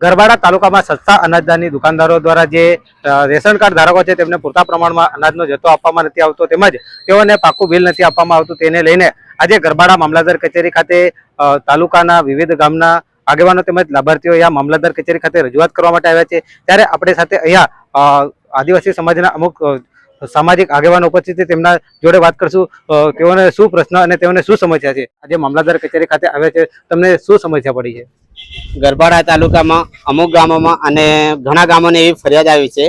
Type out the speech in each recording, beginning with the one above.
ગરબાડા તાલુકામાં સસ્તા અનાજદારની દુકાનદારો દ્વારા જે રેશન કાર્ડ ધારકો છે તેમને પૂરતા પ્રમાણમાં અનાજનો જથ્થો આપવામાં નથી આવતો તેમજ તેઓને પાકું બિલ નથી આપવામાં આવતું તેને લઈને આજે ગરબાડા મામલતદાર કચેરી ખાતે તાલુકાના વિવિધ ગામના આગેવાનો તેમજ લાભાર્થીઓ અહીંયા મામલતદાર કચેરી ખાતે રજૂઆત કરવા માટે આવ્યા છે. ત્યારે આપણી સાથે અહીંયા આદિવાસી સમાજના અમુક સામાજિક આગેવાનો ઉપસ્થિત છે, તેમના જોડે વાત કરશું. તેઓને શું પ્રશ્ન અને તેઓને શું સમસ્યા છે? આજે મામલતદાર કચેરી ખાતે આવ્યા છે. તમને શું સમસ્યા પડી છે? ગરબાડા તાલુકામાં, અમુક ગામોમાં અને ઘણા ગામોને એવી ફરિયાદ આવી છે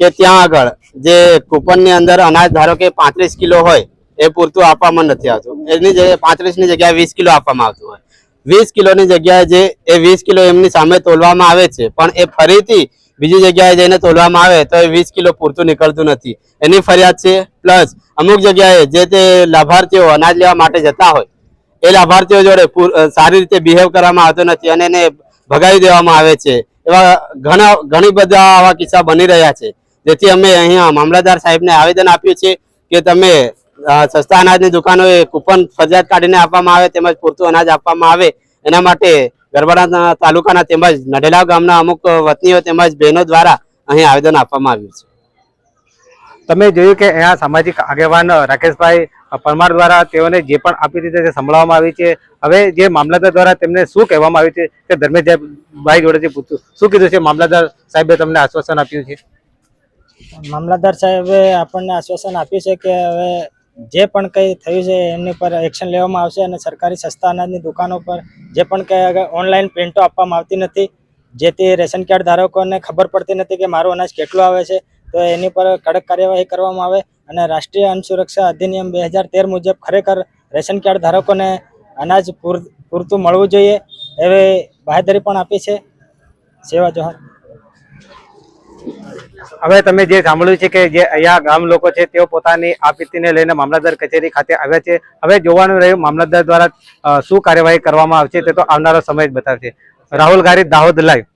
કે ત્યાં આગળ જે કૂપનની અંદર અનાજ ધારો કે પાંત્રીસ કિલો હોય, એ પૂરતું આપવામાં નથી આવતું. એની જગ્યાએ પાંત્રીસની જગ્યાએ વીસ કિલો આપવામાં આવતું હોય. વીસ કિલોની જગ્યાએ જે એ વીસ કિલો એમની સામે તોલવામાં આવે છે, પણ એ ફરીથી બીજી જગ્યાએ જઈને તોલવામાં આવે તો એ વીસ કિલો પૂરતું નીકળતું નથી. એની ફરિયાદ છે, પ્લસ અમુક જગ્યાએ જે તે લાભાર્થીઓ અનાજ લેવા માટે જતા હોય, એ લાભાર્થીઓ જોડે સારી રીતે બિહેવ કરવામાં આવતો નથી અને એને ભગાવી દેવામાં આવે છે. એવા ઘણા, ઘણી બધા આવા કિસ્સા બની રહ્યા છે. જેથી અમે અહીંયા મામલતદાર સાહેબને આવેદન આપ્યું છે કે તમે સસ્તા અનાજની દુકાનોએ કૂપન ફરજિયાત કાઢીને આપવામાં આવે તેમજ પૂરતું અનાજ આપવામાં આવે. એના માટે ગરબાડા તાલુકાના તેમજ નડેલા ગામના અમુક વતનીઓ તેમજ બહેનો દ્વારા અહીં આવેદન આપવામાં આવ્યું છે. તમે જોયું કે અહીંયા સામાજિક આગેવાન રાકેશભાઈ પરમાર દ્વારા તેઓને જે પણ આપી દીધી તે સંભળાવવામાં આવી છે. હવે જે મામલતદાર દ્વારા તેમને શું કહેવામાં આવ્યું છે તે ધર્મેશભાઈ જોડેથી પૂછ્યું શું કીધું છે મામલતદાર સાહેબે તમને આશ્વાસન આપ્યું છે? મામલતદાર સાહેબે આપણને આશ્વાસન આપ્યું છે કે હવે જે પણ કંઈ થયું છે, એની પર એક્શન લેવામાં આવશે અને સરકારી સસ્તા અનાજની દુકાનો પર જે પણ કંઈ ઓનલાઈન પ્રિન્ટો આપવામાં આવતી નથી જેથી રેશન કાર્ડ ધારકોને ખબર પડતી નથી કે મારું અનાજ કેટલું આવે છે, તો એની પર કડક કાર્યવાહી કરવામાં આવે અને રાષ્ટ્રીય અન્ન સુરક્ષા અધિનિયમ બે હજાર તેર મુજબ ખરેખર રેશન કાર્ડ ધારકોને અનાજ પૂર, પૂરતું મળવું જોઈએ, એવી બાહેધરી પણ આપી છે. સેવા, જોહર. હવે તમે જે સાંભળ્યું છે કે જે અહીંયા ગામ લોકો છે, તેઓ પોતાની આપત્તિને લઈને મામલતદાર કચેરી ખાતે આવ્યા છે. હવે જોવાનું રહ્યું, મામલતદાર દ્વારા શું કાર્યવાહી કરવામાં આવશે તે તો આવનારો સમય જ બતાવશે. રાહુલ ગારી, દાહોદ લાઈવ